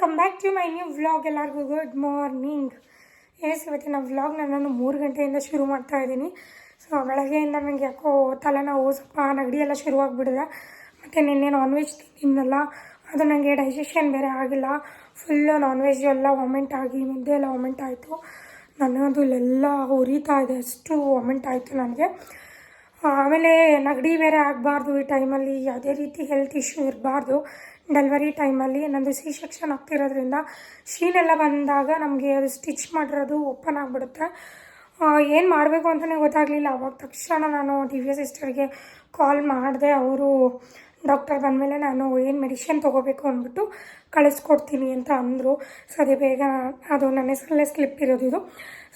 Welcome back to my new vlog ಎಲ್ಲರಿಗೂ good morning S ಇವತ್ತಿನ ವ್ಲಾಗ್ನ ನಾನು ಮೂರು ಗಂಟೆಯಿಂದ ಶುರು ಮಾಡ್ತಾ ಇದ್ದೀನಿ. ಸೊ ಬೆಳಗ್ಗೆಯಿಂದ ನನಗೆ ಯಾಕೋ ತಲೆನೋವು, ಸ್ವಲ್ಪ ನಗಡಿ ಎಲ್ಲ ಶುರುವಾಗಿಬಿಡಿದೆ. ಮತ್ತು ನಿನ್ನೆ ನಾನ್ ವೆಜ್ ತಿನ್ನಲ್ಲ ಅದು ನನಗೆ ಡೈಜೆಷನ್ ಬೇರೆ ಆಗಿಲ್ಲ. ಫುಲ್ಲು ನಾನ್ ವೆಜ್ ಎಲ್ಲ ವಾಮೆಂಟ್ ಆಗಿ, ಮುದ್ದೆ ಎಲ್ಲ ವಾಮೆಂಟ್ ಆಯಿತು. ನನಗದು ಇಲ್ಲೆಲ್ಲ ಉರಿತಾ ಇದೆ ಅಷ್ಟು ವಾಮೆಂಟ್ ಆಯಿತು ನನಗೆ. ಆಮೇಲೆ ನೆಗಡಿ ಬೇರೆ ಆಗಬಾರ್ದು ಈ ಟೈಮಲ್ಲಿ ಯಾವುದೇ ರೀತಿ ಹೆಲ್ತ್ ಇಶ್ಯೂ ಇರಬಾರ್ದು. ಡೆಲಿವರಿ ಟೈಮಲ್ಲಿ ನಂದು ಸಿ ಸೆಕ್ಷನ್ ಆಗ್ತಿರೋದ್ರಿಂದ ಶೀನೆಲ್ಲ ಬಂದಾಗ ನಮಗೆ ಅದು ಸ್ಟಿಚ್ ಮಾಡಿರೋದು ಓಪನ್ ಆಗಿಬಿಡುತ್ತೆ. ಏನು ಮಾಡಬೇಕು ಅಂತಲೇ ಗೊತ್ತಾಗಲಿಲ್ಲ. ಅವಾಗ ತಕ್ಷಣ ನಾನು ದಿವ್ಯ ಸಿಸ್ಟರ್ಗೆ ಕಾಲ್ ಮಾಡಿದೆ. ಅವರು ಡಾಕ್ಟರ್ ಬಂದಮೇಲೆ ನಾನು ಏನು ಮೆಡಿಷನ್ ತೊಗೋಬೇಕು ಅಂದ್ಬಿಟ್ಟು ಕಳಿಸ್ಕೊಡ್ತೀನಿ ಅಂತ ಅಂದರು. ಸೊ ಅದೇ ಬೇಗ ಅದು ನನ್ನ ಹೆಸರಲ್ಲೇ ಸ್ಲಿಪ್ ಇರೋದು ಇದು.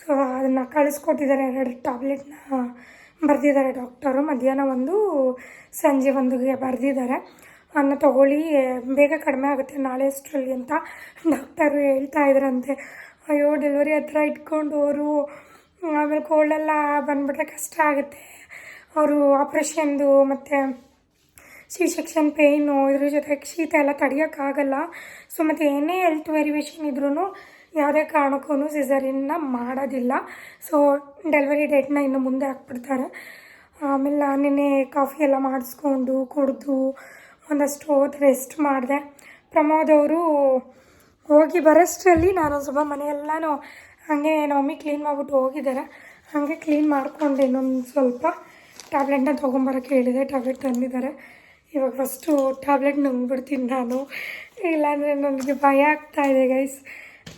ಸೊ ಅದನ್ನು ಕಳಿಸ್ಕೊಟ್ಟಿದ್ದಾರೆ. ಎರಡು ಟ್ಯಾಬ್ಲೆಟ್ನ ಬರೆದಿದ್ದಾರೆ ಡಾಕ್ಟರು ಮಧ್ಯಾಹ್ನ ಒಂದು, ಸಂಜೆ ಒಂದುಗೆ ಬರೆದಿದ್ದಾರೆ. ಅನ್ನ ತಗೊಳ್ಳಿ ಬೇಗ ಕಡಿಮೆ ಆಗುತ್ತೆ, ನಾಳೆ ಅಷ್ಟರಲ್ಲಿ ಅಂತ ಡಾಕ್ಟರು ಹೇಳ್ತಾ ಇದ್ರಂತೆ. ಅಯ್ಯೋ ಡೆಲಿವರಿ ಹತ್ರ ಇಟ್ಕೊಂಡು ಅವರು, ಆಮೇಲೆ ಕೋಲ್ಡೆಲ್ಲ ಬಂದುಬಿಟ್ರೆ ಕಷ್ಟ ಆಗುತ್ತೆ. ಅವರು ಆಪ್ರೇಷನ್ದು ಮತ್ತು ಸಿ ಸೆಕ್ಷನ್ ಪೇಯ್ನು ಇದ್ರ ಜೊತೆ ಶೀತ ಎಲ್ಲ ತಡೆಯೋಕ್ಕಾಗಲ್ಲ. ಸೊ ಮತ್ತು ಏನೇ ಹೆಲ್ತ್ ವೆರಿವೇಷನ್ ಇದ್ರೂ ಯಾವುದೇ ಕಾರಣಕ್ಕೂ ಸಿಸರಿನ್ನ ಮಾಡೋದಿಲ್ಲ. ಸೊ ಡೆಲಿವರಿ ಡೇಟ್ನ ಇನ್ನು ಮುಂದೆ ಹಾಕ್ಬಿಡ್ತಾರೆ. ಆಮೇಲೆ ನಾನು ನಿನ್ನೆ ಕಾಫಿ ಎಲ್ಲ ಮಾಡಿಸ್ಕೊಂಡು ಕುಡಿದು ಒಂದಷ್ಟು ಹೋದ ರೆಸ್ಟ್ ಮಾಡಿದೆ. ಪ್ರಮೋದ್ ಅವರು ಹೋಗಿ ಬರೋಷ್ಟರಲ್ಲಿ ನಾನು ಸ್ವಲ್ಪ ಮನೆಯೆಲ್ಲನೂ ಹಾಗೆ ನಮ್ಮ ಮಮ್ಮಿ ಕ್ಲೀನ್ ಮಾಡಿಬಿಟ್ಟು ಹೋಗಿದ್ದಾರೆ. ಹಾಗೆ ಕ್ಲೀನ್ ಮಾಡಿಕೊಂಡೆ ಇನ್ನೊಂದು ಸ್ವಲ್ಪ. ಟ್ಯಾಬ್ಲೆಟ್ನ ತೊಗೊಂಬರೋಕ್ಕೆ ಹೇಳಿದೆ ಟ್ಯಾಬ್ಲೆಟ್ ತಂದಿದ್ದಾರೆ. ಇವಾಗ ಫಸ್ಟು ಟ್ಯಾಬ್ಲೆಟ್ ನುಂಗ್ಬಿಡ್ತೀನಿ ನಾನು. ಇಲ್ಲಾಂದರೆ ನನಗೆ ಭಯ ಆಗ್ತಾ ಇದೆ ಗೈಸ್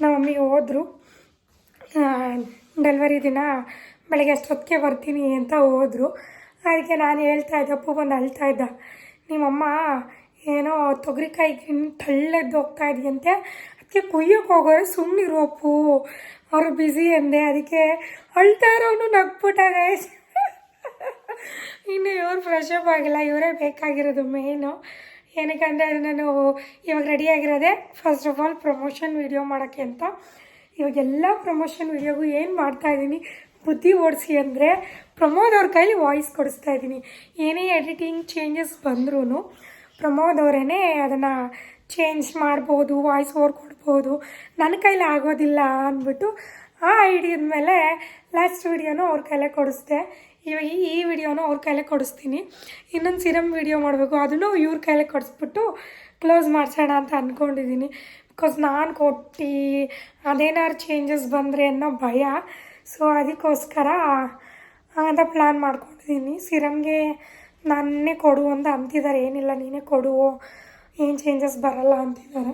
ನಮ್ಮ ಮಮ್ಮಿ ಹೋದರು ಡೆಲಿವರಿ ದಿನ ಬೆಳಗ್ಗೆ ಅಷ್ಟೊತ್ತಿಗೆ ಬರ್ತೀನಿ ಅಂತ ಹೋದರು. ಅದಕ್ಕೆ ನಾನು ಹೇಳ್ತಾ ಇದ್ದೆ, ಅಪ್ಪು ಬಂದು ಅಳ್ತಾ ಇದ್ದ? ನಿಮ್ಮಮ್ಮ, ಏನೋ ತೊಗರಿಕಾಯಿ ತಳ್ಳೆದ್ದು ಹೋಗ್ತಾ ಇದೆಯಂತೆ. ಅದಕ್ಕೆ ಕುಯ್ಯೋಕೆ ಹೋಗೋರು ಸುಮ್ಮನಿರು ಅಪ್ಪು. ಅವರು ಬ್ಯುಸಿ ಅಂದೆ. ಅದಕ್ಕೆ ಅಳ್ತಾ ಇರೋನು ನಗ್ಬಿಟ್ಟ ಗೈಸ್ ಇನ್ನು ಇವ್ರು ಫ್ರೆಶ್ ಅಪ್ ಆಗಿಲ್ಲ. ಇವರೇ ಬೇಕಾಗಿರೋದು ಮೇಯ್ನು ಏನಕ್ಕಂದರೆ ನಾನು ಇವಾಗ ರೆಡಿಯಾಗಿರೋದೆ first of all promotion video ಮಾಡೋಕ್ಕೆ ಅಂತ. ಇವಾಗ ಎಲ್ಲ ಪ್ರಮೋಷನ್ ವೀಡಿಯೋಗೂ ಏನು ಮಾಡ್ತಾಯಿದ್ದೀನಿ ಬುದ್ಧಿ ಓಡಿಸಿ ಅಂದರೆ ಪ್ರಮೋದ್ ಅವ್ರ ಕೈಲಿ ವಾಯ್ಸ್ ಕೊಡಿಸ್ತಾ ಇದ್ದೀನಿ. ಏನೇ ಎಡಿಟಿಂಗ್ ಚೇಂಜಸ್ ಬಂದ್ರೂ ಪ್ರಮೋದ್ ಅವರೇ ಅದನ್ನು ಚೇಂಜ್ ಮಾಡ್ಬೋದು ವಾಯ್ಸ್ ಓವರ್ ಕೊಡ್ಬೋದು. ನನ್ನ ಕೈಲಿ ಆಗೋದಿಲ್ಲ ಅಂದ್ಬಿಟ್ಟು ಆ ಐಡಿಯದ ಮೇಲೆ ಲಾಸ್ಟ್ ವಿಡಿಯೋನೂ ಅವ್ರ ಕೈಲೇ ಕೊಡಿಸ್ದೆ. ಇವಾಗ ಈ ವಿಡಿಯೋನು ಅವ್ರ ಕೈಲೇ ಕೊಡಿಸ್ತೀನಿ. ಇನ್ನೊಂದು ಸಿರಮ್ ವಿಡಿಯೋ ಮಾಡಬೇಕು, ಅದನ್ನು ಇವ್ರ ಕೈಲೇ ಕೊಡಿಸ್ಬಿಟ್ಟು ಕ್ಲೋಸ್ ಮಾಡಿಸೋಣ ಅಂತ ಅಂದ್ಕೊಂಡಿದ್ದೀನಿ ಬಿಕಾಸ್ ನಾನು ಕೊಟ್ಟು ಅದೇನಾದ್ರು ಚೇಂಜಸ್ ಬಂದರೆ ಅನ್ನೋ ಭಯ. ಸೊ ಅದಕ್ಕೋಸ್ಕರ ಅಂತ ಪ್ಲ್ಯಾನ್ ಮಾಡ್ಕೊಂಡಿದ್ದೀನಿ ಸಿರಮ್ಗೆ ನಾನೇ ಕೊಡು ಅಂತ ಅಂತಿದ್ದಾರೆ ಏನಿಲ್ಲ, ನೀನೇ ಕೊಡು. ಏನು ಚೇಂಜಸ್ ಬರಲ್ಲ ಅಂತಿದ್ದಾರೆ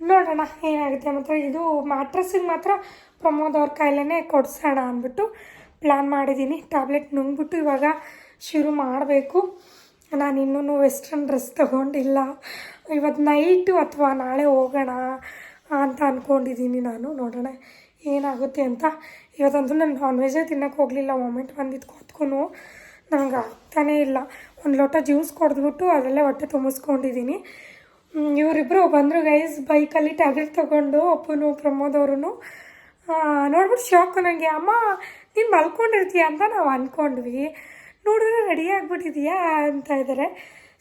ನೋಡೋಣ ಏನಾಗುತ್ತೆ. ಮತ್ತು ಇದು ಮ್ಯಾಟ್ರಸ್ಸಿಗೆ ಮಾತ್ರ ಪ್ರಮೋದ್ ಅವ್ರ ಕೈಲೇ ಕೊಡಿಸೋಣ ಅಂದ್ಬಿಟ್ಟು ಪ್ಲ್ಯಾನ್ ಮಾಡಿದ್ದೀನಿ ಟ್ಯಾಬ್ಲೆಟ್ ನುಂಗ್ಬಿಟ್ಟು ಇವಾಗ ಶುರು ಮಾಡಬೇಕು. ನಾನು ಇನ್ನೂ ವೆಸ್ಟರ್ನ್ ಡ್ರೆಸ್ ತೊಗೊಂಡಿಲ್ಲ. ಇವತ್ತು ನೈಟು ಅಥವಾ ನಾಳೆ ಹೋಗೋಣ ಅಂತ ಅಂದ್ಕೊಂಡಿದ್ದೀನಿ ನಾನು. ನೋಡೋಣ ಏನಾಗುತ್ತೆ ಅಂತ ಇವತ್ತಂತೂ ನಾನು ನಾನ್ ವೆಜ್ಜೇ ತಿನ್ನೋಕೆ ಹೋಗಲಿಲ್ಲ ಮೊಮೆಂಟ್ ಬಂದಿದ್ದು ಕೂತ್ಕೊಂಡು ನನಗೆ ಆಗ್ತಾನೇ ಇಲ್ಲ. ಒಂದು ಲೋಟ ಜ್ಯೂಸ್ ಕೊಡ್ದ್ಬಿಟ್ಟು ಅದರಲ್ಲೇ ಹೊಟ್ಟೆ ತುಂಬಿಸ್ಕೊಂಡಿದ್ದೀನಿ ಇವರಿಬ್ಬರು ಬಂದರು ಗೈಸ್ ಬೈಕಲ್ಲಿ ಟ್ಯಾಬ್ಲೆಟ್ ತೊಗೊಂಡು, ಅಪ್ಪನು, ಪ್ರಮೋದ್ ಅವರು ನೋಡ್ಬಿಟ್ಟು ಶಾಕು ನನಗೆ ಅಮ್ಮ, ನೀನು ಮಲ್ಕೊಂಡಿರ್ತೀಯ ಅಂತ ನಾವು ಅಂದ್ಕೊಂಡ್ವಿ ನೋಡಿದ್ರೆ ರೆಡಿ ಆಗಿಬಿಟ್ಟಿದೀಯಾ? ಅಂತ ಇದ್ದಾರೆ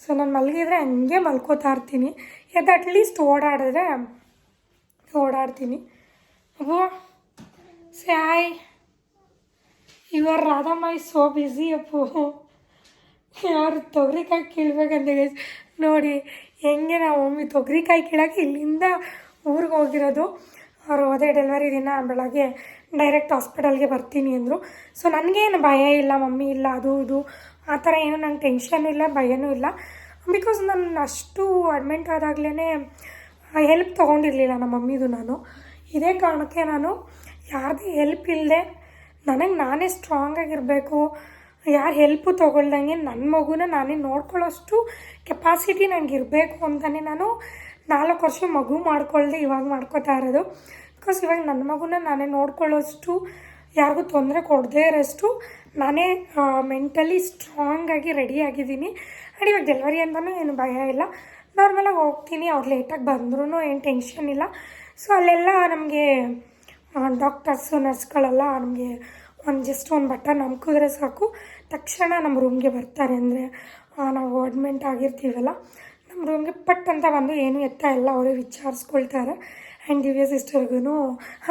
ಸೊ ನಾನು ಮಲಗಿದ್ರೆ ಹಂಗೆ ಮಲ್ಕೋತಾ ಇರ್ತೀನಿ. ಎದ್ದು ಅಟ್ಲೀಸ್ಟ್ ಓಡಾಡಿದ್ರೆ ಓಡಾಡ್ತೀನಿ. ಅಬ್ಬೋ. ಸಾಯ್ ಇವರ್ Radhamma is so busy Appu ಯಾರು ತೊಗರಿಕಾಯಿ ಕೀಳ್ಬೇಕಂತ ಗೈಸ್ ನೋಡಿ, ಹೆಂಗೆ ನಾವು ಮಮ್ಮಿ ತೊಗರಿಕಾಯಿ ಕೀಳಕ್ಕೆ ಇಲ್ಲಿಂದ ಊರಿಗೆ ಹೋಗಿರೋದು. ಅವರು ಅದೇ ಡೆಲಿವರಿ ದಿನ ಬೆಳಗ್ಗೆ ಡೈರೆಕ್ಟ್ ಹಾಸ್ಪಿಟಲ್ಗೆ ಬರ್ತೀನಿ ಅಂದರು. ಸೊ ನನಗೇನು ಭಯ ಇಲ್ಲ, ಮಮ್ಮಿ ಇಲ್ಲ, ಅದು, ಇದು. ಆ ಥರ ಏನು ನಂಗೆ ಟೆನ್ಷನ್ ಇಲ್ಲ, ಭಯನೂ ಇಲ್ಲ. ಬಿಕಾಸ್ ನಾನು ಅಷ್ಟು ಅಡ್ಮಿಂಟ್ ಆದಾಗಲೇ ಹೆಲ್ಪ್ ತೊಗೊಂಡಿರಲಿಲ್ಲ ನಮ್ಮ ಮಮ್ಮಿದು ನಾನು. ಇದೇ ಕಾರಣಕ್ಕೆ ನಾನು ಯಾರದೇ ಹೆಲ್ಪ್ ಇಲ್ಲದೆ ನನಗೆ ನಾನೇ ಸ್ಟ್ರಾಂಗಾಗಿರಬೇಕು ಯಾರು ಹೆಲ್ಪು ತೊಗೊಳ್ದಂಗೆ ನನ್ನ ಮಗುನ ನಾನೇ ನೋಡ್ಕೊಳ್ಳೋಷ್ಟು ಕೆಪಾಸಿಟಿ ನನಗೆ ಇರಬೇಕು ಅಂತಲೇ ನಾನು ನಾಲ್ಕು ವರ್ಷ ಮಗು ಮಾಡ್ಕೊಳ್ದೆ ಇವಾಗ ಮಾಡ್ಕೋತಾ ಇರೋದು. ಬಿಕಾಸ್ ಇವಾಗ ನನ್ನ ಮಗುನ ನಾನೇ ನೋಡ್ಕೊಳ್ಳೋಷ್ಟು ಯಾರಿಗೂ ತೊಂದರೆ ಕೊಡದೇ ಇರೋಷ್ಟು ನಾನೇ ಮೆಂಟಲಿ ಸ್ಟ್ರಾಂಗಾಗಿ ರೆಡಿ ಆಗಿದ್ದೀನಿ. ಆ್ಯಂಡ್ ಇವಾಗ ಡೆಲಿವರಿ ಅಂತಲೂ ಏನು ಭಯ ಇಲ್ಲ. ನಾರ್ಮಲಾಗಿ ಹೋಗ್ತೀನಿ, ಅವ್ರು ಲೇಟಾಗಿ ಬಂದ್ರೂ ಏನು ಟೆನ್ಷನ್ ಇಲ್ಲ. ಸೊ ಅಲ್ಲೆಲ್ಲ ನಮಗೆ ಡಾಕ್ಟರ್ಸು ನರ್ಸ್ಗಳೆಲ್ಲ ನಮಗೆ ಒಂದು ಜಸ್ಟ್ ಒಂದು ಬಟನ್ ನಮ್ಕಿದ್ರೆ ಸಾಕು. ತಕ್ಷಣ ನಮ್ಮ ರೂಮ್ಗೆ ಬರ್ತಾರೆ ಅಂದರೆ ನಾವು ಅಡ್ಮಿಂಟ್ ಆಗಿರ್ತೀವಲ್ಲ ನಮ್ಮ ರೂಮ್ಗೆ ಪಟ್ ಅಂತ ಬಂದು ಏನು ಎತ್ತ ಎಲ್ಲ ಅವರೇ ವಿಚಾರಿಸ್ಕೊಳ್ತಾರೆ. ಆ್ಯಂಡ್ ದಿವ್ಯ ಸಿಸ್ಟರ್ಗೂ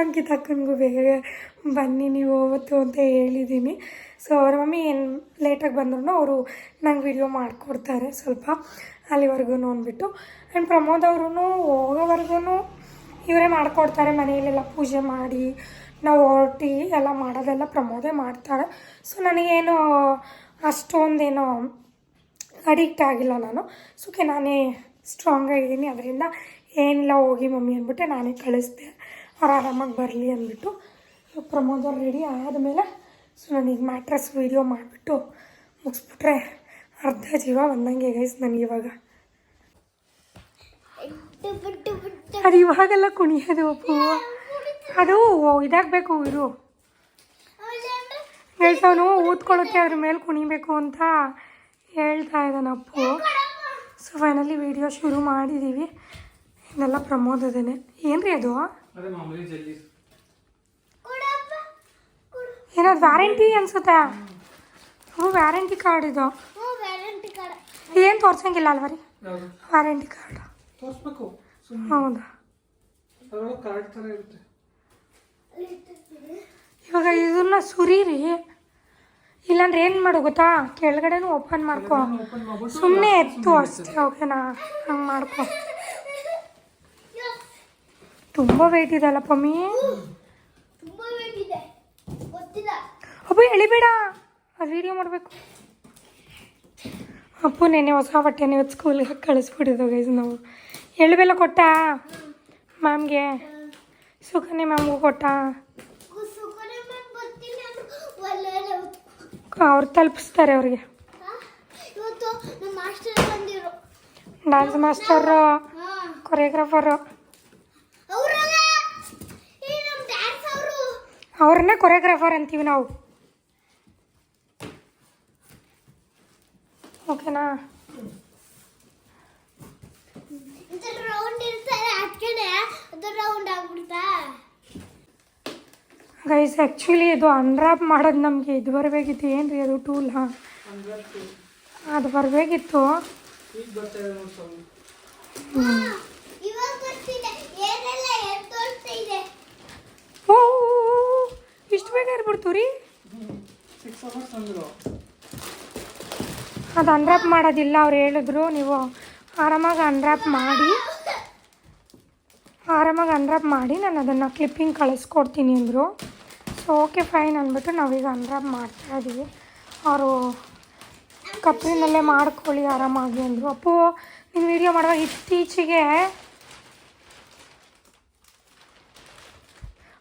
ಅಂಕಿತ ಅಕ್ಕನಿಗೂ ಬೇಗ ಬನ್ನಿ, ನೀವು ಹೋಗುತ್ತು ಅಂತ ಹೇಳಿದ್ದೀನಿ ಸೊ ಅವ್ರ ಮಮ್ಮಿ ಏನು ಲೇಟಾಗಿ ಬಂದ್ರು ಅವರು ನಂಗೆ ವಿಡಿಯೋ ಮಾಡಿಕೊಡ್ತಾರೆ ಸ್ವಲ್ಪ ಅಲ್ಲಿವರೆಗೂ ಅಂದ್ಬಿಟ್ಟು. ಆ್ಯಂಡ್ ಪ್ರಮೋದ್ ಅವ್ರೂ ಹೋಗೋವರೆಗೂ ಇವರೇ ಮಾಡಿಕೊಡ್ತಾರೆ ಮನೆಯಲ್ಲೆಲ್ಲ ಪೂಜೆ ಮಾಡಿ, ನಾವು ಹೊರಟಿ ಎಲ್ಲ ಮಾಡೋದೆಲ್ಲ ಪ್ರಮೋದೇ ಮಾಡ್ತಾರೆ. ಸೊ ನನಗೇನು ಅಷ್ಟೊಂದೇನು ಅಡಿಕ್ಟ್ ಆಗಿಲ್ಲ ನಾನು. ಸುಖೆ ನಾನೇ ಸ್ಟ್ರಾಂಗ್ ಆಗಿದ್ದೀನಿ. ಅದರಿಂದ ಏನಿಲ್ಲ, ಹೋಗಿ ಮಮ್ಮಿ ಅಂದ್ಬಿಟ್ಟೆ ನಾನೇ ಕಳಿಸ್ದೆ. ಅವ್ರು ಆರಾಮಾಗಿ ಬರಲಿ ಅಂದ್ಬಿಟ್ಟು ಪ್ರಮೋದ್ ಅವ್ರು ರೆಡಿ ಆದಮೇಲೆ ಸೊ ನನಗೆ ಮ್ಯಾಟ್ರಸ್ ವೀಡಿಯೋ ಮಾಡಿಬಿಟ್ಟು ಮುಗಿಸ್ಬಿಟ್ರೆ ಅರ್ಧ ಜೀವ ಬಂದಂಗೆ ಗೈಸ್ ನನಗಿವಾಗ ಅದು ಇವಾಗೆಲ್ಲ ಕುಣಿಯೋದು ಅಪ್ಪು. ಅದು ಇದಾಗಬೇಕು ಇರು. ಗೈಸ್ ಅವನು ಊದ್ಕೊಳ್ಳೋಕ್ಕೆ ಅದ್ರ ಮೇಲೆ ಕುಣಿಬೇಕು ಅಂತ ಹೇಳ್ತಾ ಇದ್ದಾನೆ ಅಪ್ಪು. ಸೊ ಫೈನಲಿ ವಿಡಿಯೋ ಶುರು ಮಾಡಿದ್ದೀವಿ ಇದೆಲ್ಲ ಪ್ರಮೋದದೇನೆ ಏನ್ರಿ ಅದು? ಅದೇ ಮಾಮೂಲಿ ಜಲ್ಲಿ. ಏನದು ವ್ಯಾರಂಟಿ ಅನ್ಸುತ್ತೆ? ಹ್ಞೂ ವ್ಯಾರಂಟಿ ಕಾರ್ಡ್ ಇದು. ಏನು ತೋರ್ಸಂಗಿಲ್ಲ ಅಲ್ವ ರೀ? ಯಾವುದು? ವ್ಯಾರಂಟಿ ಕಾರ್ಡ್ ತೋರಿಸ್ಬೇಕು ಸುಮ್ಮನೆ ಹೌದಾ? ಅದರೊಳಗೆ ಕಾರ್ಡ್ ಥರ ಇರುತ್ತೆ ಇವಾಗ ಇದನ್ನ ಸುರೀರಿ. ಇಲ್ಲಾಂದ್ರೆ ಏನು ಮಾಡು ಗೊತ್ತಾ? ಕೆಳಗಡೆನೂ ಓಪನ್ ಮಾಡ್ಕೊ. ಸುಮ್ಮನೆ ಎತ್ತು ಅಷ್ಟೇ ಓಕೆನಾ? ಹಂಗೆ ಮಾಡ್ಕೊ. ತುಂಬ ವೆಯ್ಟ್ ಇದೆ. ಅಲ್ಲ ಪಮ್ಮಿ ಅಪ್ಪು ಎಳಿಬೇಡ. ಅದು ವಿಡಿಯೋ ಮಾಡಬೇಕು. ಅಪ್ಪು ನೆನ್ನೆ ಹೊಸ ಬಟ್ಟೆ ಇವತ್ತು ಸ್ಕೂಲ್ಗೆ ಕಳಿಸ್ಬಿಟ್ಟಿದ್ದು ಗೈಸ್ ನಾವು. ಎಳ್ಬೆಲ್ಲ ಕೊಟ್ಟ? ಮ್ಯಾಮ್ಗೆ ಸುಖನೆ ಮ್ಯಾಮ್ಗೂ ಕೊಟ್ಟ? ಅವ್ರು ತಲುಪಿಸ್ತಾರೆ ಅವ್ರಿಗೆ. ಡ್ಯಾನ್ಸ್ ಮಾಸ್ಟರು ಕೊರಿಯೋಗ್ರಾಫರು ಅವ್ರನ್ನೇ ಕೊರಿಯೋಗ್ರಾಫರ್ ಅಂತೀವಿ ನಾವು. ಓಕೆನಾ ಇಂಥ ರೌಂಡ್ ಇರ್ತಾರೆ ಅದು ರೌಂಡ್ ಆಗ್ಬಿಡ್ತಾ. ಗೈಸ್ ಆ್ಯಕ್ಚುಲಿ ಇದು ಅನ್ರಾಪ್ ಮಾಡೋದು ನಮಗೆ ಇದು ಬರಬೇಕಿತ್ತು. ಏನು ರೀ ಅದು ಟೂಲ್ ಹಾಂ? ಅದು ಬರಬೇಕಿತ್ತು. ಓ ಇಷ್ಟು ಬೇಗ ಇರ್ಬಿಡ್ತು ರೀ? ಸಿಕ್ಸ್ ಅವರ್ಸ್ ಅಂದರು ಅದು ಅನ್ರಾಪ್ ಮಾಡೋದಿಲ್ಲ ಅವ್ರು ಹೇಳಿದ್ರು. ನೀವು ಆರಾಮಾಗಿ ಅನ್ರಾಪ್ ಮಾಡಿ. ಅನ್ರಾಪ್ ಮಾಡಿ ನಾನು ಅದನ್ನು ಕ್ಲಿಪ್ಪಿಂಗ್ ಕಳಿಸ್ಕೊಡ್ತೀನಿ ಅಂದರು. ಸೊ ಓಕೆ ಫೈನ್ ಅಂದ್ಬಿಟ್ಟು ನಾವೀಗ ಅನ್ರಾಪ್ ಮಾಡ್ತಾ ಇದ್ದೀವಿ ಅವರು ಕಪ್ಪಿನಲ್ಲೇ ಮಾಡ್ಕೊಳ್ಳಿ ಆರಾಮಾಗಿ ಅಂದರು. ಅಪ್ಪು ನೀನು ವೀಡಿಯೋ ಮಾಡುವಾಗ ಇತ್ತೀಚೆಗೆ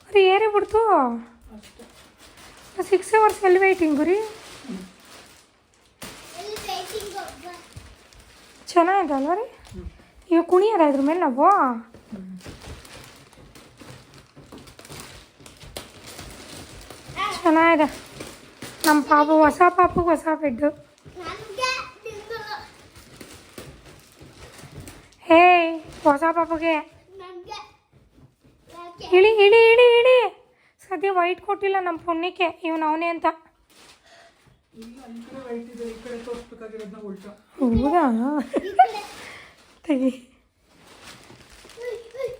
ಅದು ಏರೇ ಬಿಡ್ತು? ಸಿಕ್ಸ್ ಅವರ್ಸ್ ಎಲ್ಲಿ ವೆಯ್ಟಿಂಗು ರೀ ಚೆನ್ನಾಗಿದೆ ಅಲ್ವ ರೀ? ಈಗ ಕುಣಿಯೋದ ಇದ್ರ ಮೇಲೆ ನಾವು? ಚೆನ್ನಾಗಿದೆ. ನಮ್ಮ ಪಾಪು ಹೊಸ ಪಾಪಗೆ ಹೊಸ ಬೆಡ್ಡು ಹೇ ಹೊಸ ಪಾಪುಗೆ. ಇಳಿ ಇಳಿ ಇಳಿ ಇಳಿ. ಸದ್ಯ ವೈಟ್ ಕೊಟ್ಟಿಲ್ಲ ನಮ್ಮ ಪುಣ್ಯಕ್ಕೆ. ಇವನು ಅವನೇ ಅಂತ. ಹೌದಾ? ಈ ಕಡೆ ವೈಟ್ ಇದೆ ಈ ಕಡೆ ತೋರಿಸ್ಬೇಕಾಗಿರೋದನ್ನ ಉಲ್ಟಾ ಹೌದಾ ಈ ಕಡೆ ತೆಗಿ ಉಯ್, ಉಯ್.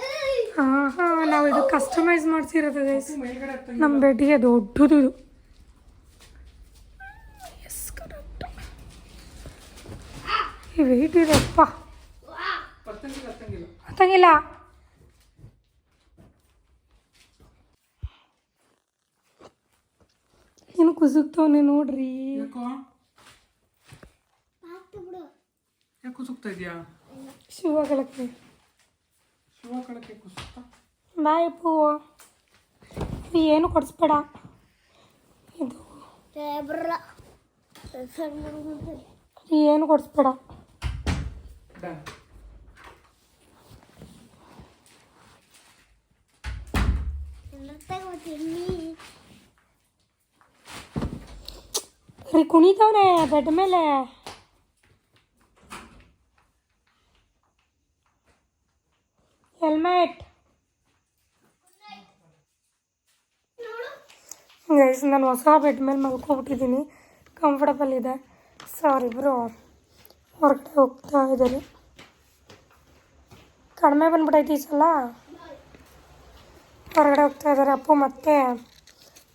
ಉಯ್. ಹಾಂ ಹಾಂ ನಾವು ಇದು ಕಸ್ಟಮೈಸ್ ಮಾಡಿಸಿರೋದು ಗೈಸ್ ನಮ್ಮ ಬೆಡ್ಗೆ ದೊಡ್ಡದು ಇದು. ಎಸ್ ಕರೆಕ್ಟ್ ಈ ವೆಯ್ಟ್ ಇದೆಪ್ಪ ಹತ್ತಂಗಿಲ್ಲ ಏನು ಕುಸುಕ್ತವನೆ ನೋಡ್ರಿ. ಕುಸುಕ್ತಾ ಇದೆಯಾ? ಶಿವ ಕಳಕ್ಕೆ ಶಿವ ಕಳಕ್ಕೆ ಕುಸುಕ್ತಾ? ಬಾಯ್ ಪೂವು ಏನು ಕೊಡಿಸ್ಬೇಡ. ಇದು ಏನು ಕೊಡಿಸ್ಬೇಡ. ರೀ ಕುಣಿತವ್ರೆ ಬೆಡ್ ಮೇಲೆ. ಹೆಲ್ಮೆಟ್. ಗೈಸ್ ನಾನು ಹೊಸ ಬೆಡ್ ಮೇಲೆ ಮಲ್ಕೊಬಿಟ್ಟಿದ್ದೀನಿ. ಕಂಫರ್ಟಬಲ್ ಇದೆ. ಸಾರಿ ಬ್ರೋ ಹೊರಗಡೆ ಹೋಗ್ತಾ ಇದ್ದಾರೆ ಕಡಿಮೆ ಬಂದ್ಬಿಟ್ಟೈತಿ ಈ ಸಲ. ಹೊರಗಡೆ ಹೋಗ್ತಾ ಇದ್ದಾರೆ ಅಪ್ಪು ಮತ್ತು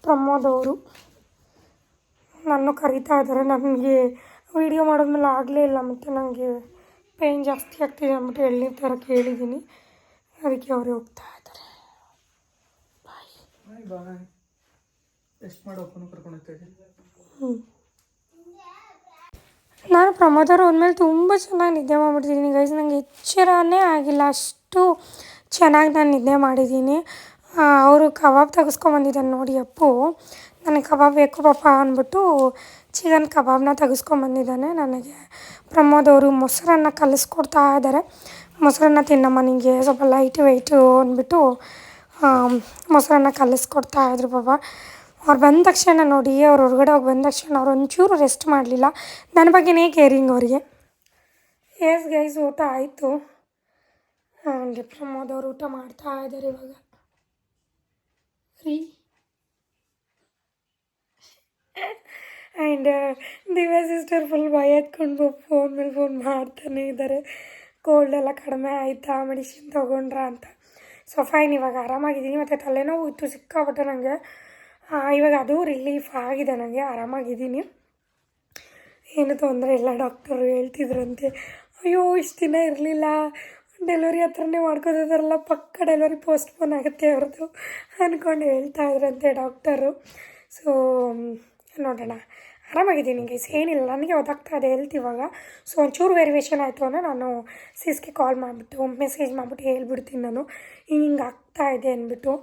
ಪ್ರಮೋದ್ ಅವರು. ನನ್ನ ಕರಿತಾ ಇದ್ದಾರೆ. ನನಗೆ ವೀಡಿಯೋ ಮಾಡಿದ್ಮೇಲೆ ಆಗಲೇ ಇಲ್ಲ ಮತ್ತು ನನಗೆ ಪೇನ್ ಜಾಸ್ತಿ ಆಗ್ತಿದೆ ಅಂದ್ಬಿಟ್ಟು ಎಳ್ನೀರು ಥರ ಕೇಳಿದ್ದೀನಿ. ಅದಕ್ಕೆ ಅವರೇ ಹೋಗ್ತಾ ಇದ್ದಾರೆ. ಬಾಯ್ ಬಾಯ್ ಎಷ್ಟು ಮಾಡೋಕ್ಕೂ ಕರ್ಕೊಂಡು ಹೋಗ್ತಾ ಹ್ಞೂ ನಾನು ಪ್ರಮೋದವ್ರು ಹೋದ್ಮೇಲೆ ತುಂಬ ಚೆನ್ನಾಗಿ ನಿದ್ದೆ ಮಾಡಿಬಿಟ್ಟಿದ್ದೀನಿ. ಗೈಸ್ ನನಗೆ ಎಚ್ಚರನೇ ಆಗಿಲ್ಲ. ಅಷ್ಟು ಚೆನ್ನಾಗಿ ನಾನು ನಿದ್ದೆ ಮಾಡಿದ್ದೀನಿ. ಅವರು ಕಬಾಬ್ ತೆಗೆಸ್ಕೊಂಬಂದಿದ್ದಾನೆ ನೋಡಿ ಅಪ್ಪು. ನನಗೆ ಕಬಾಬ್ ಬೇಕು ಪಾಪ ಅಂದ್ಬಿಟ್ಟು ಚಿಕನ್ ಕಬಾಬ್ನ ತೆಗೆಸ್ಕೊಂಬಂದಿದ್ದಾನೆ ನನಗೆ ಪ್ರಮೋದ್ ಅವರು ಮೊಸರನ್ನ ಕಲಿಸ್ಕೊಡ್ತಾ ಇದ್ದಾರೆ. ಮೊಸರನ್ನ ತಿನ್ನಮ್ಮ ನಿನಗೆ ಸ್ವಲ್ಪ ಲೈಟ್ ವೆಯ್ಟು ಅಂದ್ಬಿಟ್ಟು ಮೊಸರನ್ನ ಕಲಿಸ್ಕೊಡ್ತಾ ಇದ್ರು ಪಾಪ. ಅವ್ರು ಬಂದ ತಕ್ಷಣ ನೋಡಿ, ಅವ್ರು ಹೊರಗಡೆ ಹೋಗಿ ಬಂದ ತಕ್ಷಣ ಅವ್ರು ಒಂಚೂರು ರೆಸ್ಟ್ ಮಾಡಲಿಲ್ಲ. ನನ್ನ ಬಗ್ಗೆನೇ ಕೇರಿಂಗ್ ಅವರಿಗೆ. ಎಸ್ ಗೈಸ್ ಊಟ ಆಯಿತು. ಹಾಗೆ ಪ್ರಮೋದ್ ಅವ್ರು ಊಟ ಮಾಡ್ತಾ ಇದ್ದಾರೆ ಇವಾಗ. ರೀ. ಆ್ಯಂಡ್ ದಿವ್ಯಾ ಸಿಸ್ಟರ್ ಫುಲ್ ಭಯ ಎತ್ಕೊಂಡು ಫೋನ್ ಮೇಲೆ ಫೋನ್ ಮಾಡ್ತಾನೆ ಇದ್ದಾರೆ ಕೋಲ್ಡ್ ಎಲ್ಲ ಕಡಿಮೆ ಆಯಿತಾ ಮೆಡಿಸಿನ್ ತೊಗೊಂಡ್ರಾ ಅಂತ. ಸೊ ಫೈನ್ ಇವಾಗ ಆರಾಮಾಗಿದ್ದೀನಿ. ಮತ್ತು ತಲೆನೋವು ಇತ್ತು ಸಿಕ್ಕಾಬಿಟ್ಟು ನನಗೆ ಇವಾಗ ಅದು ರಿಲೀಫ್ ಆಗಿದೆ ನನಗೆ ಆರಾಮಾಗಿದ್ದೀನಿ. ಏನು ತೊಂದರೆ ಇಲ್ಲ ಡಾಕ್ಟರು ಹೇಳ್ತಿದ್ರಂತೆ. ಅಯ್ಯೋ, ಇಷ್ಟು ದಿನ ಇರಲಿಲ್ಲ. ಡೆಲಿವರಿ ಹತ್ರನೇ ಮಾಡ್ಕೋತಿದಾರಲ್ಲ, ಪಕ್ಕ ಡೆಲಿವರಿ ಪೋಸ್ಟ್ಪೋನ್ ಆಗುತ್ತೆ ಅವ್ರದ್ದು ಅಂದ್ಕೊಂಡು ಹೇಳ್ತಾ ಇದ್ರಂತೆ ಡಾಕ್ಟರು ಸೊ ನೋಡೋಣ. ಆರಾಮಾಗಿದ್ದೀನಿ ಗೈಸ್ ಏನಿಲ್ಲ, ನನಗೆ ಒದಾಗ್ತಾ ಇದೆ ಹೆಲ್ತ್ ಇವಾಗ. ಸೊ ಒಂಚೂರು ವೇರಿಯೇಷನ್ ಆಯಿತು ಅಂದರೆ ನಾನು ಸಿಸ್ಗೆ ಕಾಲ್ ಮಾಡಿಬಿಟ್ಟು ಮೆಸೇಜ್ ಮಾಡಿಬಿಟ್ಟು ಹೇಳ್ಬಿಡ್ತೀನಿ ನಾನು. ಹಿಂಗೆ ಹಿಂಗೆ ಆಗ್ತಾ ಇದೆ ಅಂದ್ಬಿಟ್ಟು.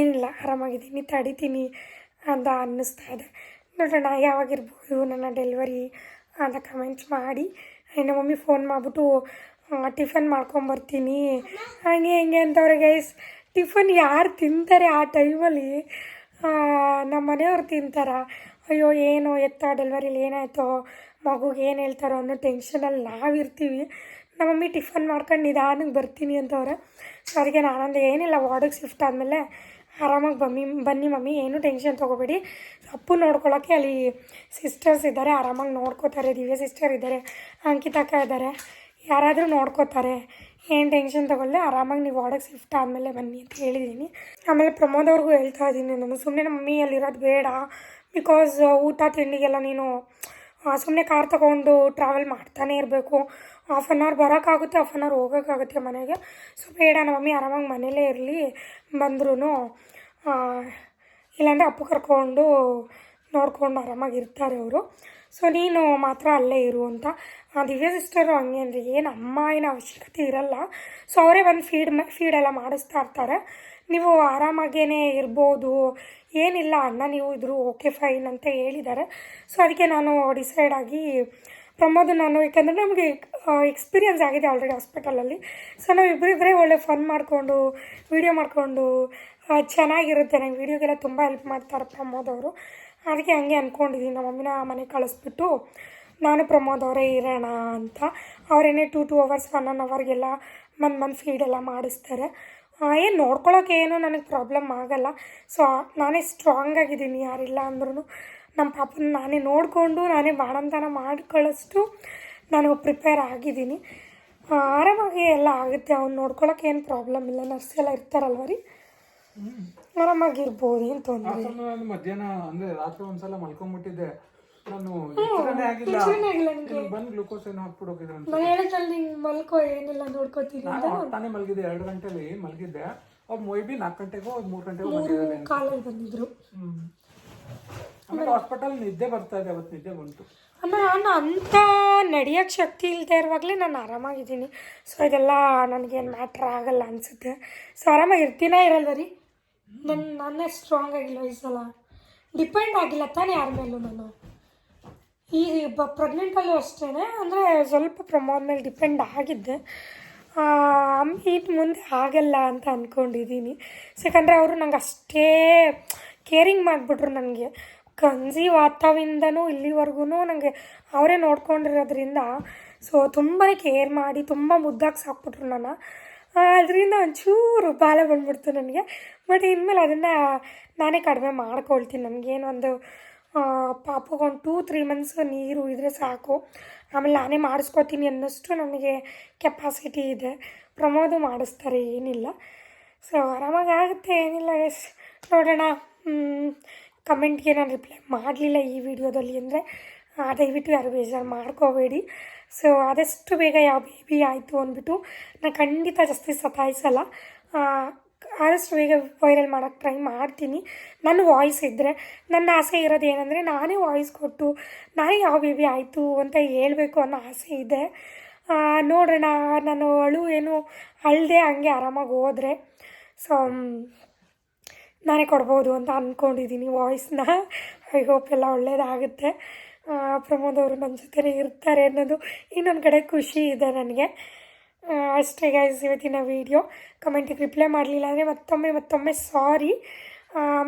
ಏನಿಲ್ಲ, ಆರಾಮಾಗಿದ್ದೀನಿ. ತಡಿತೀನಿ ಅಂತ ಅನ್ನಿಸ್ತಾ ಇದೆ. ನೋಡೋಣ ಯಾವಾಗಿರ್ಬೋದು ನನ್ನ ಡೆಲಿವರಿ ಅಂತ ಕಮೆಂಟ್ಸ್ ಮಾಡಿ ನಮ್ಮ ಮಮ್ಮಿ ಫೋನ್ ಮಾಡಿಬಿಟ್ಟು ಟಿಫನ್ ಮಾಡ್ಕೊಂಬರ್ತೀನಿ. ಹಂಗೆ ಹಿಂಗೆ ಅಂತವ್ರೆ ಗೈಸ್ ಟಿಫನ್ ಯಾರು ತಿಂತಾರೆ ಆ ಟೈಮಲ್ಲಿ ನಮ್ಮ ಮನೆಯವ್ರು ತಿಂತಾರ. ಅಯ್ಯೋ, ಏನು ಎತ್ತ ಡೆಲಿವರಿಲಿ ಏನಾಯ್ತೋ? ಮಗುಗೆ ಏನು ಹೇಳ್ತಾರೋ ಅನ್ನೋ ಟೆನ್ಷನಲ್ಲಿ ನಾವಿರ್ತೀವಿ. ನಮ್ಮ ಮಮ್ಮಿ ಟಿಫನ್ ಮಾಡ್ಕೊಂಡು ನಿಧಾನಕ್ಕೆ ಬರ್ತೀನಿ ಅಂತವ್ರೆ. ಸೊ ಅದಕ್ಕೆ ನಾನೊಂದು ಏನಿಲ್ಲ ವಾರ್ಡಿಗೆ ಶಿಫ್ಟ್ ಆದಮೇಲೆ ಆರಾಮಾಗಿ ಬಮ್ಮಿ, ಬನ್ನಿ ಮಮ್ಮಿ, ಏನೂ ಟೆನ್ಷನ್ ತೊಗೋಬೇಡಿ. ಅಪ್ಪು ನೋಡ್ಕೊಳ್ಳೋಕ್ಕೆ ಅಲ್ಲಿ ಸಿಸ್ಟರ್ಸ್ ಇದ್ದಾರೆ, ಆರಾಮಾಗಿ ನೋಡ್ಕೋತಾರೆ, ದಿವ್ಯ ಸಿಸ್ಟರ್ ಇದ್ದಾರೆ, ಅಂಕಿತಕ್ಕ ಇದ್ದಾರೆ. ಯಾರಾದರೂ ನೋಡ್ಕೋತಾರೆ, ಏನು ಟೆನ್ಷನ್ ತಗೊಳ್ಳೆ, ಆರಾಮಾಗಿ ನೀವು ಆಡೋಕ್ಕೆ ಶಿಫ್ಟ್ ಆದಮೇಲೆ ಬನ್ನಿ ಅಂತ ಹೇಳಿದ್ದೀನಿ. ಆಮೇಲೆ ಪ್ರಮೋದ್ ಅವ್ರಿಗೂ ಹೇಳ್ತಾ ಇದ್ದೀನಿ ನಾನು ಸುಮ್ಮನೆ ನಮ್ಮ ಮಮ್ಮಿಯಲ್ಲಿರೋದು ಬೇಡ. ಬಿಕಾಸ್ ಊಟ, ತಿಂಡಿಗೆಲ್ಲ ನೀನು ಸುಮ್ಮನೆ ಕಾರ್ ತೊಗೊಂಡು ಟ್ರಾವೆಲ್ ಮಾಡ್ತಾನೆ ಇರಬೇಕು. ಹಾಫ್ ಆನ್ ಅವರ್ ಬರೋಕ್ಕಾಗುತ್ತೆ ಹಾಫ್ ಆನ್ ಅವರ್ ಹೋಗೋಕ್ಕಾಗುತ್ತೆ ಮನೆಗೆ. ಸೊ ಬೇಡ, ನಮ್ಮ ಮಮ್ಮಿ ಆರಾಮಾಗಿ ಮನೇಲೇ ಇರಲಿ ಬಂದ್ರೂ ಇಲ್ಲಾಂದರೆ ಅಪ್ಪು ಕರ್ಕೊಂಡು ನೋಡ್ಕೊಂಡು ಆರಾಮಾಗಿ ಇರ್ತಾರೆ ಅವರು. ಸೊ, ನೀನು ಮಾತ್ರ ಅಲ್ಲೇ ಇರು ಅಂತ. ಆ ದಿವ್ಯ ಸಿಸ್ಟರು ಹಂಗೆ ಅಂದರೆ ಏನು ಅಮ್ಮ ಏನು ಅವಶ್ಯಕತೆ ಇರಲ್ಲ. ಸೊ ಅವರೇ ಒಂದು ಫೀಡ್ ಫೀಡ್ ಎಲ್ಲ ಮಾಡಿಸ್ತಾ ಇರ್ತಾರೆ. ನೀವು ಆರಾಮಾಗೇ ಇರ್ಬೋದು. ಏನಿಲ್ಲ ಅಣ್ಣ, ನೀವು ಇದ್ರು ಓಕೆ ಫೈನ್ ಅಂತ ಹೇಳಿದ್ದಾರೆ. ಸೊ ಅದಕ್ಕೆ ನಾನು ಡಿಸೈಡ್ ಆಗಿ ಪ್ರಮೋದ್ ನಾನು, ಯಾಕಂದರೆ ನಮಗೆ ಎಕ್ಸ್ಪೀರಿಯನ್ಸ್ ಆಗಿದೆ ಆಲ್ರೆಡಿ ಹಾಸ್ಪಿಟಲಲ್ಲಿ ಸೊ ನಾವು ಇಬ್ಬರಿಬ್ಬರೇ ಒಳ್ಳೆ ಫನ್ ಮಾಡಿಕೊಂಡು ವೀಡಿಯೋ ಮಾಡಿಕೊಂಡು ಚೆನ್ನಾಗಿರುತ್ತೆ. ನಂಗೆ ವೀಡಿಯೋಗೆಲ್ಲ ತುಂಬ ಹೆಲ್ಪ್ ಮಾಡ್ತಾರೆ ಪ್ರಮೋದ್ ಅವರು. ಅದಕ್ಕೆ ಹಂಗೆ ಅಂದ್ಕೊಂಡಿದ್ದೀನಿ ನಮ್ಮ ಮಮ್ಮಿನ ಮನೆಗೆ ಕಳಿಸ್ಬಿಟ್ಟು, ನಾನು ಪ್ರಮೋದ್ ಅವರೇ ಇರೋಣ ಅಂತ. ಅವರೇನೇ two two hours one one ಅವರ್ಗೆಲ್ಲ ಬಂದು ಬಂದು ಫೀಡೆಲ್ಲ ಮಾಡಿಸ್ತಾರೆ. ಏನು ನೋಡ್ಕೊಳ್ಳೋಕೆ ಏನೂ ನನಗೆ ಪ್ರಾಬ್ಲಮ್ ಆಗೋಲ್ಲ. ಸೊ ನಾನೇ ಸ್ಟ್ರಾಂಗ್ ಆಗಿದ್ದೀನಿ ಯಾರಿಲ್ಲ ಅಂದ್ರೂ ನಮ್ಮ ಪಾಪನ ನಾನೇ ನೋಡಿಕೊಂಡು, ನಾನೇ ಬಾಣಂತನ ಮಾಡ್ಕೊಳ್ಳೋಷ್ಟು ನಾನು ಪ್ರಿಪೇರ್ ಆಗಿದ್ದೀನಿ. ಆರಾಮಾಗಿ ಎಲ್ಲ ಆಗುತ್ತೆ. ಅವ್ನು ನೋಡ್ಕೊಳಕ್ಕೆ ಏನು ಪ್ರಾಬ್ಲಮ್ ಇಲ್ಲ. ನರ್ಸ್ ಎಲ್ಲ ಇರ್ತಾರಲ್ವ ರೀ? ಆರಾಮಾಗಿರ್ಬೋದು ಏನು ತೊಂದರೆ? ನಾನು ಮಧ್ಯಾಹ್ನ ಅಂದ್ರೆ ರಾತ್ರಿ ಒಂದ್ಸಲ ಮಲ್ಕೊಂಡ್ಬಿಟ್ಟಿದ್ದೆ ನಾನು ಎಚ್ಚರನೇ ಆಗಿಲ್ಲ. ಆಗಿಲ್ಲ ನನಗೆ ಇಲ್ಲಿ ಬಂದು ಗ್ಲೂಕೋಸ್ ಏನೋ ಹಾಕ್ಬಿಟ್ಟು ಹೋಗಿದ್ರು ಅಂತ ನಾನು ಹೇಳಿದ್ರಲ್ಲಿ ಹಿಂಗೆ ಮಲ್ಕೋ ಏನಿಲ್ಲ ನೋಡ್ಕೋತೀನಿ ನಾನು ಆವಾಗ ತಾನೇ ಮಲಗಿದ್ದೆ ಎರಡು ಗಂಟೆಲಿ ಮಲಗಿದ್ದೆ. ಅವ್ರು ಮೊಯ್ಬಿ ನಾಲ್ಕು ಗಂಟೆಗೋ ಮೂರು ಗಂಟೆಗೋ ಬಂದಿದ್ದಾರೆ ಕಾಲಲ್ಲಿ ಬಂದಿದ್ರು. ಹ್ಮ್. ಆಮೇಲೆ ಹಾಸ್ಪಿಟಲ್ ನಿದ್ದೆ ಬರ್ತಾ ಇದೆ ಅವತ್ತು ನಿದ್ದೆ ಬಂತು. ಆಮೇಲೆ ನಾನು ಅಂಥ ನಡೆಯೋಕ್ಕೆ ಶಕ್ತಿ ಇಲ್ಲದೆ ಇರುವಾಗ್ಲೇ ನಾನು ಆರಾಮಾಗಿದ್ದೀನಿ. ಸೊ ಇದೆಲ್ಲ ನನಗೇನು ಮ್ಯಾಟ್ರ್ ಆಗಲ್ಲ ಅನ್ಸುತ್ತೆ. ಸೊ ಆರಾಮಾಗಿ ಇರ್ತೀನಾ ಇರಲ್ವ ರೀ? ನನ್ನ ನಾನೇ ಸ್ಟ್ರಾಂಗ್ ಆಗಿಲ್ಲ ಈ ಸಲ. ಡಿಪೆಂಡ್ ಆಗಿಲ್ಲ ತಾನೇ ಯಾರ ಮೇಲೂ ನಾನು. ಈ ಪ್ರೆಗ್ನೆಂಟಲ್ಲೂ ಅಷ್ಟೇ ಅಂದರೆ ಸ್ವಲ್ಪ ಪ್ರಮೋದ್ ಮೇಲೆ ಡಿಪೆಂಡ್ ಆಗಿದ್ದೆ. ಇದು ಮುಂದೆ ಆಗಲ್ಲ ಅಂತ ಅಂದ್ಕೊಂಡಿದ್ದೀನಿ ಯಾಕಂದರೆ ಅವರು ನಂಗೆ ಅಷ್ಟೇ ಕೇರಿಂಗ್ ಮಾಡಿಬಿಟ್ರು ನನಗೆ. ಕನ್ಸೀವ್ ವಾತಾವಿಂದನೂ ಇಲ್ಲಿವರೆಗೂ ನನಗೆ ಅವರೇ ನೋಡ್ಕೊಂಡಿರೋದ್ರಿಂದ ಸೊ ತುಂಬಾ ಕೇರ್ ಮಾಡಿ, ತುಂಬ ಮುದ್ದಾಗಿ ಸಾಕ್ಬಿಟ್ರು ನನ್ನ. ಅದರಿಂದ ಒಂಚೂರು ಬಾಲ ಬಂದ್ಬಿಡ್ತು ನನಗೆ. ಬಟ್ ಇನ್ಮೇಲೆ ಅದನ್ನು ನಾನೇ ಕಡಿಮೆ ಮಾಡ್ಕೊಳ್ತೀನಿ. ನನಗೇನೊಂದು ಪಾಪಗೊಂದು ಟೂ ತ್ರೀ ಮಂತ್ಸ್ ನೀರು ಇದ್ದರೆ ಸಾಕು. ಆಮೇಲೆ ನಾನೇ ಮಾಡಿಸ್ಕೋತೀನಿ ಅನ್ನೋಷ್ಟು ನನಗೆ ಕೆಪಾಸಿಟಿ ಇದೆ. ಪ್ರಮೋದು ಮಾಡಿಸ್ತಾರೆ ಏನಿಲ್ಲ. ಸೊ ಆರಾಮಾಗಿ ಆಗುತ್ತೆ, ಏನಿಲ್ಲ ಎಸ್ ನೋಡೋಣ. ಕಮೆಂಟ್ಗೆ ನಾನು ರಿಪ್ಲೈ ಮಾಡಲಿಲ್ಲ ಈ ವಿಡಿಯೋದಲ್ಲಿ ಅಂದರೆ ದಯವಿಟ್ಟು ಯಾರು ಬೇಜಾರು ಮಾಡ್ಕೋಬೇಡಿ. ಸೊ ಆದಷ್ಟು ಬೇಗ ಯಾವ ಬೇಬಿ ಆಯಿತು ಅಂದ್ಬಿಟ್ಟು ನಾನು ಖಂಡಿತ ಜಾಸ್ತಿ ಸತಾಯಿಸಲ್ಲ ಆದಷ್ಟು ಬೇಗ ವೈರಲ್ ಮಾಡೋಕ್ಕೆ ಟ್ರೈ ಮಾಡ್ತೀನಿ. ನನ್ನ ವಾಯ್ಸ್ ಇದ್ದರೆ ನನ್ನ ಆಸೆ ಇರೋದು ಏನಂದರೆ ನಾನೇ ವಾಯ್ಸ್ ಕೊಟ್ಟು ನಾನೇ ಯಾವ ಬೇಬಿ ಆಯಿತು ಅಂತ ಹೇಳಬೇಕು ಅನ್ನೋ ಆಸೆ ಇದೆ. ನೋಡೋಣ, ನಾನು ಅಳು ಏನು ಅಳದೆ ಹಂಗೆ ಆರಾಮಾಗಿ ಹೋದರೆ. ಸೊ ನಾನೇ ಕೊಡ್ಬೋದು ಅಂತ ಅಂದ್ಕೊಂಡಿದ್ದೀನಿ ವಾಯ್ಸ್ನ ಐ ಹೋಪ್ ಎಲ್ಲ ಒಳ್ಳೇದಾಗುತ್ತೆ. ಪ್ರಮೋದ್ ಅವರು ನನ್ನ ಜೊತೆ ಇರ್ತಾರೆ ಅನ್ನೋದು ಇನ್ನೊಂದು ಕಡೆ ಖುಷಿ ಇದೆ ನನಗೆ. ಅಷ್ಟೇ ಗೈಸ್ ಇವತ್ತಿನ ವೀಡಿಯೋ ಕಮೆಂಟಿಗೆ ರಿಪ್ಲೈ ಮಾಡಲಿಲ್ಲ ಅಂದರೆ ಮತ್ತೊಮ್ಮೆ ಮತ್ತೊಮ್ಮೆ ಸಾರಿ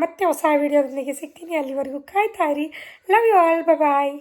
ಮತ್ತೆ ಹೊಸ ವೀಡಿಯೋದೊಂದಿಗೆ ಸಿಗ್ತೀನಿ. ಅಲ್ಲಿವರೆಗೂ ಕಾಯ್ತಾ ಇರಿ. Love you all bye